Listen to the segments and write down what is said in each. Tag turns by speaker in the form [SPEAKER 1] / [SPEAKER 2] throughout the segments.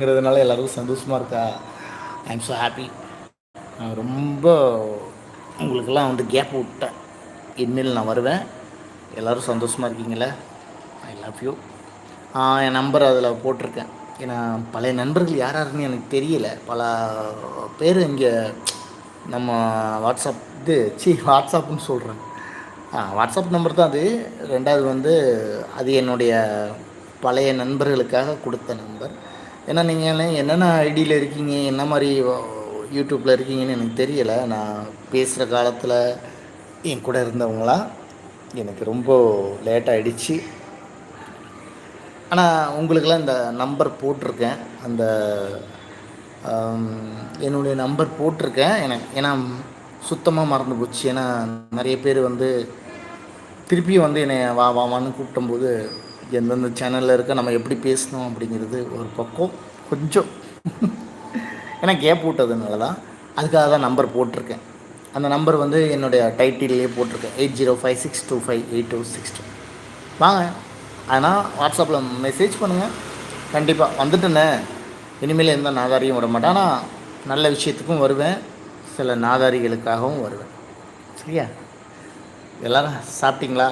[SPEAKER 1] ங்கிறதுனால எல்லாருக்கும் சந்தோஷமாக இருக்கா? ஐ எம் ஸோ ஹாப்பி நான் ரொம்ப உங்களுக்கெல்லாம் வந்து கேப் விட்டேன் இனிமேல் நான் வருவேன். எல்லோரும் சந்தோஷமாக இருக்கீங்களே? ஐ லவ் யூ என் நம்பர் அதில் போட்டிருக்கேன். ஏன்னா பழைய நண்பர்கள் யார் யாருன்னு எனக்கு தெரியல. பல பேர் இங்கே நம்ம வாட்ஸ்அப் இது சி வாட்ஸ்அப்புன்னு சொல்கிறேன் ஆ வாட்ஸ்அப் நம்பர் தான் அது. ரெண்டாவது வந்து அது என்னுடைய பழைய நண்பர்களுக்காக கொடுத்த நம்பர் ஏன்னா நீங்கள் என்னென்ன ஐடியில் இருக்கீங்க? என்ன மாதிரி யூடியூப்பில் இருக்கீங்கன்னு எனக்கு தெரியலை. நான் பேசுகிற காலத்தில் என் கூட இருந்தவங்களாம் எனக்கு ரொம்ப லேட் ஆகிடுச்சு ஆனால் உங்களுக்கெல்லாம் இந்த நம்பர் போட்டிருக்கேன். அந்த என்னுடைய நம்பர் போட்டிருக்கேன். எனக்கு ஏன்னா சுத்தமாக மறந்து போச்சு. ஏன்னா நிறைய பேர் வந்து திருப்பியும் வந்து என்னை வா வான்னு கூப்பிடும்போது எந்தெந்த சேனலில் இருக்க நம்ம எப்படி பேசணும் அப்படிங்கிறது ஒரு பக்கம் கொஞ்சம். ஏன்னா கேப் விட்டதுனால தான் அதுக்காக தான் நம்பர் போட்டிருக்கேன். அந்த நம்பர் வந்து என்னுடைய டைட்டிலே போட்டிருக்கேன். Eight zero five six two five eight two six two வாங்க. ஆனால் வாட்ஸ்அப்பில் மெசேஜ் பண்ணுங்கள் கண்டிப்பாக வந்துட்டேனே. இனிமேல் எந்த நாதாரியும் விட மாட்டேன். ஆனால் நல்ல விஷயத்துக்கும் வருவேன். சில நாதாரிகளுக்காகவும் வருவேன். சரியா? எல்லோரும் சாப்பிட்டீங்களா?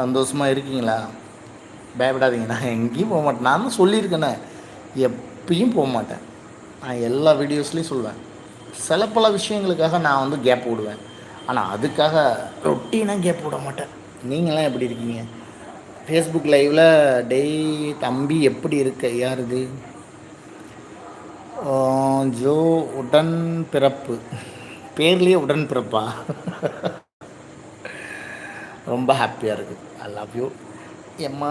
[SPEAKER 1] சந்தோஷமாக இருக்கீங்களா? பயப்படாதீங்க. நான் எங்கேயும் போக மாட்டேன். நான் தான் சொல்லியிருக்கேனே. எப்பயும் போக மாட்டேன். நான் எல்லா வீடியோஸ்லேயும் சொல்லுவேன் சில பல விஷயங்களுக்காக நான் வந்து கேப் விடுவேன் ஆனால் அதுக்காக ரொட்டீனாக கேப் விட மாட்டேன். நீங்களாம் எப்படி இருக்கீங்க? ஃபேஸ்புக் லைவில் டெய் தம்பி எப்படி இருக்க? யார் இது? ஜோ உடன் பிறப்பு பேர்லேயே உடன் பிறப்பா ரொம்ப ஹாப்பியாக இருக்குது ஐ லவ் யூ எம்மா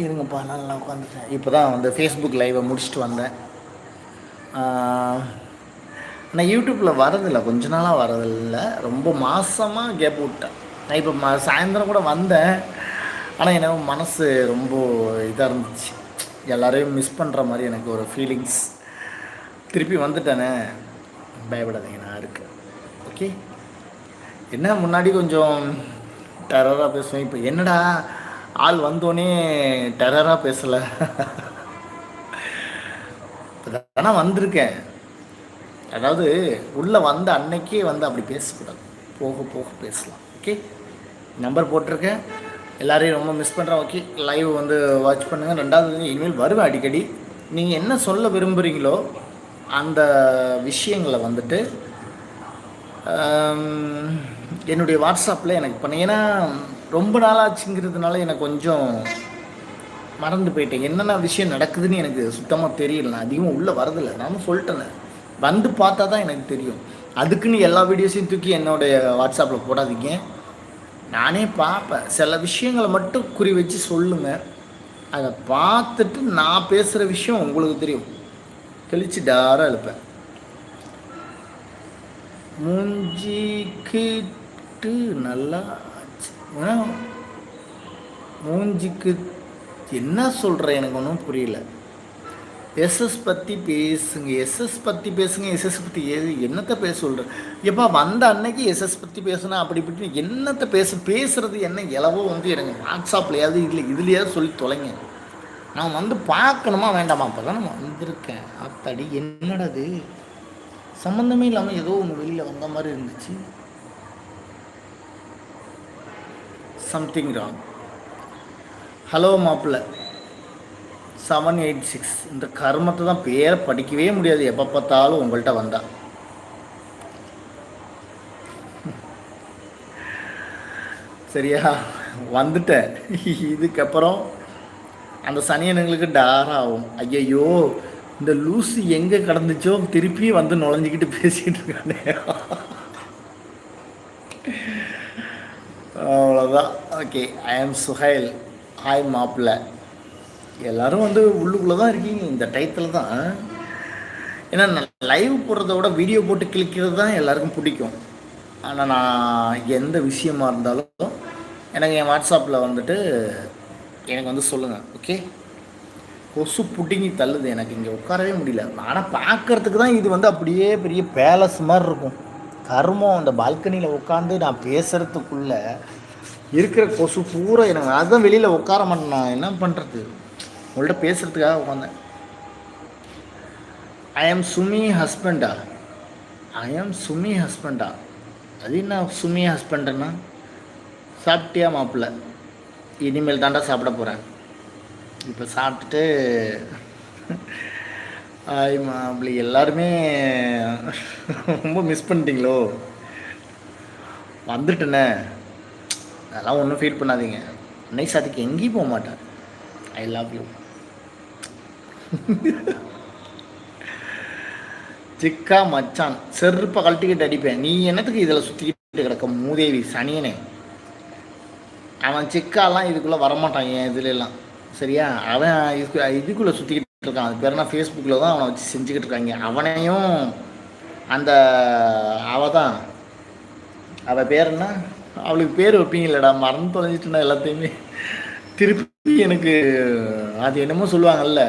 [SPEAKER 1] இருங்கப்பா நல்லா உட்காந்துட்டேன் இப்போ தான் வந்து ஃபேஸ்புக் லைவை முடிச்சுட்டு வந்தேன். நான் யூடியூப்பில் வரதில்லை கொஞ்ச நாளாக வரதில்லை. ரொம்ப மாதமாக கேப் விட்டேன். நான் இப்போ ம சாயந்தரம் கூட வந்தேன். ஆனால் எனக்கு மனசு ரொம்ப இதாக இருந்துச்சு. எல்லோரையும் மிஸ் பண்ணுற மாதிரி எனக்கு ஒரு ஃபீலிங்ஸ் திருப்பி வந்துட்டேனே. பயப்படாதீங்க நான் இருக்கேன். ஓகே என்ன முன்னாடி கொஞ்சம் டெரராக பேசுவேன். இப்போ என்னடா ஆள் வந்தோடனே டெரராக பேசலை. ஆனால் வந்திருக்கேன். அதாவது உள்ளே வந்த அன்னைக்கே வந்து அப்படி பேசக்கூடாது. போக போக பேசலாம். ஓகே நம்பர் போட்டிருக்கேன். எல்லோரையும் ரொம்ப மிஸ் பண்ணுறேன் ஓகே லைவ் வந்து வாட்ச் பண்ணுங்கள் ரெண்டாவது இனிமேல் வருவேன் அடிக்கடி. நீங்கள் என்ன சொல்ல விரும்புகிறீங்களோ அந்த விஷயங்களை வந்துட்டு என்னுடைய வாட்ஸ்அப்பில் எனக்கு பண்ண ஏன்னா ரொம்ப நாளாச்சுங்கிறதுனால எனக்கு கொஞ்சம் மறந்து போயிட்டேன். என்னென்ன விஷயம் நடக்குதுன்னு எனக்கு சுத்தமாக தெரியல. நான் அதிகமாக உள்ளே வரதில்லை. நானும் சொல்லிட்டேன் வந்து பார்த்தா தான் எனக்கு தெரியும். அதுக்குன்னு எல்லா வீடியோஸையும் தூக்கி என்னுடைய வாட்ஸ்அப்பில் போடாதீங்க. நானே பார்ப்பேன். சில விஷயங்களை மட்டும் குறி வச்சு சொல்லுங்கள் அதை பார்த்துட்டு நான் பேசுகிற விஷயம் உங்களுக்கு தெரியும். தெளிச்சு டாராக எழுப்பேன் மூஞ்சிக்கிட்டு நல்லா மூஞ்சிக்கு என்ன சொல்கிற எனக்கு ஒன்றும் புரியல. எஸ்எஸ் பற்றி பேசுங்க எஸ்எஸ் பற்றி பேசுங்க எஸ்எஸ் பற்றி எது என்னத்தை பேச சொல்கிறேன் எப்போ வந்த அன்னைக்கு எஸ்எஸ் பற்றி பேசுனா அப்படி இப்படி என்னத்தை பேச பேசுகிறது என்ன எளவோ வந்து எனக்கு வாட்ஸ்அப்லையாவது இல்லை இதுலையாவது சொல்லி தொலைங்க. நான் வந்து பார்க்கணுமா வேண்டாமா? அப்போ தான் நான் வந்திருக்கேன். அத்தடி என்னடது சம்மந்தமே இல்லாமல் ஏதோ ஒன்று வெளியில் வந்த மாதிரி இருந்துச்சு. சம்திங் ராங் ஹலோ மாப்பிள்ள. செவன் எயிட் சிக்ஸ் இந்த கர்மத்தை தான் பேரை படிக்கவே முடியாது. எப்போ பார்த்தாலும் உங்கள்கிட்ட வந்தா. சரியா? வந்துட்டேன் இதுக்கப்புறம் அந்த சனியனுங்களுக்கு டார் ஆகும். ஐயையோ இந்த லூசு எங்கே கடந்துச்சோ? திருப்பி வந்து நுழைஞ்சிக்கிட்டு பேசிக்கிட்டு இருக்கானே. அவ்வளோதான் ஓகே ஐ ஆம் சுஹைல் ஹாய் மாப்பிள்ள. எல்லோரும் வந்து உள்ளுக்குள்ளே தான் இருக்கீங்க. இந்த டயத்தில் தான். ஏன்னா லைவ் போடுறத விட வீடியோ போட்டு கிளிக்கிறது தான் எல்லாருக்கும் பிடிக்கும். ஆனால் நான் எந்த விஷயமா இருந்தாலும் எனக்கு என் வாட்ஸ்அப்பில் வந்துட்டு எனக்கு வந்து சொல்லுங்கள் ஓகே கொசு புட்டிங்கி தள்ளுது எனக்கு. இங்கே உட்காரவே முடியல. ஆனால் பார்க்குறதுக்கு தான் இது வந்து அப்படியே பெரிய பேலஸ் மாதிரி இருக்கும். கர்மம் அந்த பால்கனியில் உட்காந்து நான் பேசுகிறதுக்குள்ளே இருக்கிற கொசு பூரா எனக்கு அதுதான் வெளியில் உட்கார மாட்டேன். நான் என்ன பண்ணுறது உங்கள்கிட்ட பேசுகிறதுக்காக உட்காந்தேன் ஐ ஆம் சுமி ஹஸ்பண்டா ஐ எம் சுமி ஹஸ்பண்டா அது என்ன சுமி ஹஸ்பண்டுன்னா சாப்பிட்டியா மாப்பிள்ள? இனிமேல் தாண்டா சாப்பிட போகிறேன் இப்போ சாப்பிட்டுட்டு ஆய் அப்படி எல்லாருமே ரொம்ப மிஸ் பண்ணிட்டீங்களோ? வந்துட்டேனே. அதெல்லாம் ஒன்றும் ஃபீல் பண்ணாதீங்க. நைஸ் அதுக்கு எங்கேயும் போக மாட்டேன் ஐ லவ் யூ சிக்கா மச்சான் செருப்பை கழட்டிக்கிட்டு அடிப்பேன். நீ என்னத்துக்கு இதில் சுற்றிக்கிட்டு கிடக்க மூதேவி சனியனே? அவன் சிக்காலாம் இதுக்குள்ளே வரமாட்டான் என் இதுலலாம் சரியா? அவன் இதுக்கு இதுக்குள்ளே சுற்றிக்கிட்டு இருக்கான். அது பேர் என்ன? ஃபேஸ்புக்கில் தான் அவனை வச்சு செஞ்சுக்கிட்டு இருக்காங்க. அவனையும் அந்த அவ தான் அவள் பேர் என்ன? அவளுக்கு பேர் வைப்பீங்களடா மறந்து தொலைஞ்சிட்டுனா எல்லாத்தையுமே. திருப்பி எனக்கு அது என்னமோ சொல்லுவாங்கல்ல.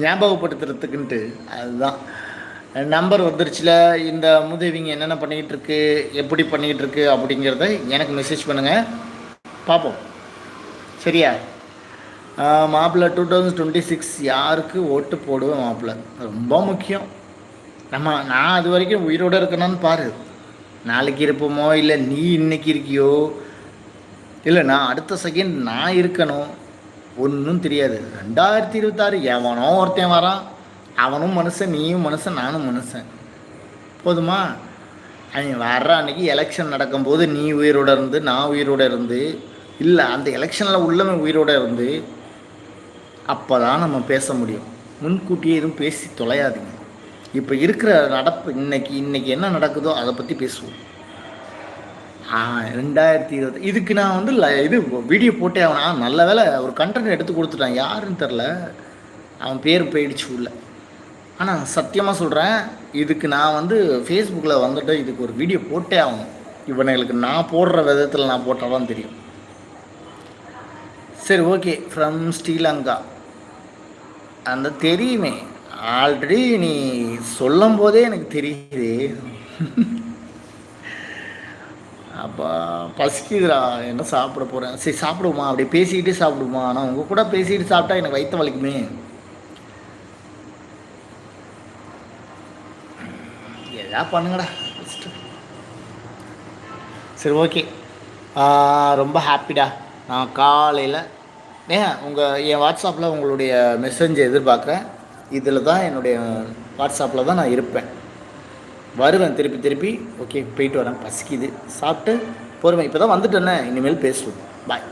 [SPEAKER 1] ஞாபகப்படுத்துறதுக்குன்ட்டு. அதுதான். நம்பர் வந்துருச்சுல. இந்த முதவிங்க என்னென்ன பண்ணிக்கிட்டு இருக்கு எப்படி பண்ணிக்கிட்டு இருக்கு அப்படிங்கிறத எனக்கு மெசேஜ் பண்ணுங்கள் பார்ப்போம். சரியா? மாப்பிள்ளை டூ தௌசண்ட் டுவெண்ட்டி சிக்ஸ் யாருக்கு ஓட்டு போடுவேன் மாப்பிள்ளை? ரொம்ப முக்கியம். நம்ம நான் அது வரைக்கும் உயிரோடு இருக்கணும்னு பாரு. நாளைக்கு இருப்போமோ இல்லை நீ இன்னைக்கு இருக்கியோ? இல்லை நான் அடுத்த செகண்ட் நான் இருக்கணும். ஒன்றும் தெரியாது. ரெண்டாயிரத்தி இருபத்தாறு எவனோ ஒருத்தன் வரான். அவனும் மனுஷன் நீயும் மனுஷன் நானும் மனுஷன். போதுமா? அவன் வர்ற அன்னைக்கு எலெக்ஷன் நடக்கும்போது நீ உயிரோட இருந்து நான் உயிரோட இருந்து இல்லை அந்த எலெக்ஷனில் உள்ளவன் உயிரோட இருந்து அப்போ தான் நம்ம பேச முடியும். முன்கூட்டியே எதுவும் பேசி தொலையாதீங்க. இப்போ இருக்கிற நடப்பு இன்னைக்கு இன்னைக்கு என்ன நடக்குதோ அதை பற்றி பேசுவோம். ரெண்டாயிரத்தி இருபது இதுக்கு நான் வந்து ல இது வீடியோ போட்டே அவனா நல்ல வேலை ஒரு கண்டென்ட் எடுத்து கொடுத்துட்டான். யாருன்னு தெரில அவன் பேர் போயிடுச்சு உள்ள. ஆனால் சத்தியமாக சொல்கிறேன் இதுக்கு நான் வந்து ஃபேஸ்புக்கில் வந்துட்டு இதுக்கு ஒரு வீடியோ போட்டே ஆகணும். இவனுங்களுக்கு நான் போடுற விதத்தில் நான் போட்டால் தான் தெரியும். சரி ஓகே ஃப்ரம் ஸ்ரீலங்கா அந்த தெரியுமே. ஆல்ரெடி நீ சொல்லும் போதே எனக்கு தெரியுது. அப்போ பசிக்குதுடா என்ன சாப்பிட போகிறேன் சரி சாப்பிடுவோமா? அப்படியே பேசிக்கிட்டே சாப்பிடுமா ஆனால் உங்கள் கூட பேசிக்கிட்டு சாப்பிட்டா எனக்கு வயிற்று வலிக்குமே. எதா பண்ணுங்கடா ஃபஸ்ட்டு சரி ஓகே ரொம்ப ஹாப்பிடா நான் காலையில் ஏன் உங்கள் என் வாட்ஸ்அப்பில் உங்களுடைய மெசேஜை எதிர்பார்க்குறேன். இதில் தான் என்னுடைய வாட்ஸ்அப்பில் தான் நான் இருப்பேன். வருவேன் திருப்பி திருப்பி. ஓகே போயிட்டு வரேன். பசிக்குது. சாப்பிட்டு பொறுமை இப்போ தான் வந்துட்டேன்னே இனிமேல் பேசுவோம். பாய்